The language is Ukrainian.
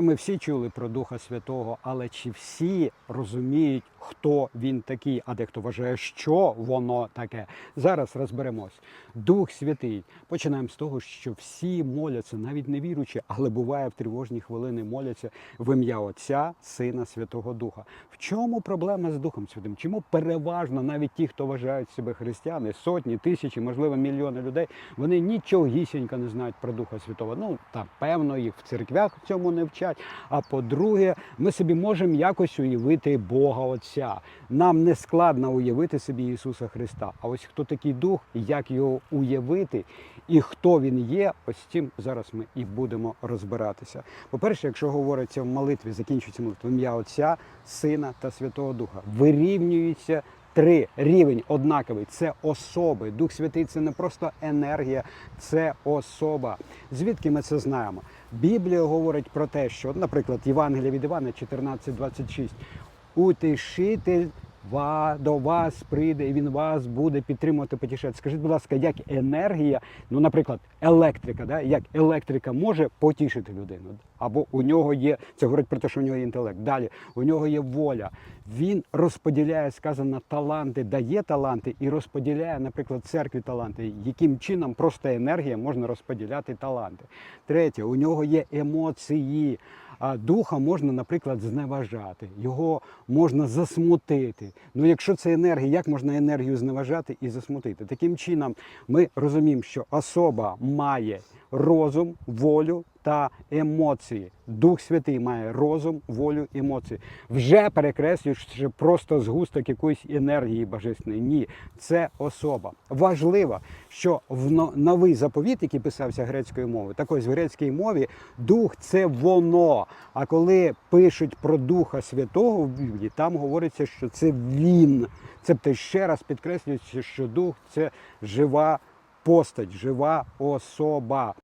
Ми всі чули про Духа Святого, але чи всі розуміють, хто він такий, а дехто вважає, що воно таке. Зараз розберемось. Дух Святий. Починаємо з того, що всі моляться, навіть не віруючи, але буває в тривожні хвилини моляться в ім'я Отця, Сина, Святого Духа. В чому проблема з Духом Святим? Чому переважно навіть ті, хто вважають себе християни, сотні, тисячі, можливо, мільйони людей, вони нічогісінько не знають про Духа Святого. Ну та певно, їх в церквях цьому не вчать. А по-друге, ми собі можемо якось уявити Бога Отця. Нам не складно уявити собі Ісуса Христа. А ось хто такий дух, як його уявити і хто він є, ось цим зараз ми і будемо розбиратися. По-перше, якщо говориться в молитві, закінчується молитва в ім'я Отця, Сина та Святого Духа, вирівнюється Три рівень однаковий це особи. Дух Святий це не просто енергія, це особа. Звідки ми це знаємо? Біблія говорить про те, що, наприклад, Євангелія від Івана 14,26. Утешитель ва- до вас прийде, і він вас буде підтримувати, потішати. Скажіть, будь ласка, як енергія, ну, наприклад, електрика, да? як електрика може потішити людину? Або у нього є, це говорить про те, що у нього є інтелект. Далі у нього є воля. Він розподіляє, сказано, таланти, дає таланти і розподіляє, наприклад, церкві таланти. Яким чином просто енергія можна розподіляти таланти? Третє, у нього є емоції. А духа можна, наприклад, зневажати, його можна засмутити. Ну, якщо це енергія, як можна енергію зневажати і засмутити? Таким чином, ми розуміємо, що особа має розум, волю та емоції. Дух Святий має розум, волю, емоції. Вже перекреслюючи просто згусток якоїсь енергії божественної. Ні, це особа. Важливо, що в новий заповіт, який писався грецькою мовою, так ось в грецькій мові дух це воно. А коли пишуть про Духа Святого в Біблії, там говориться, що це він. Це ще раз підкреслюється, що дух це жива постать, жива особа.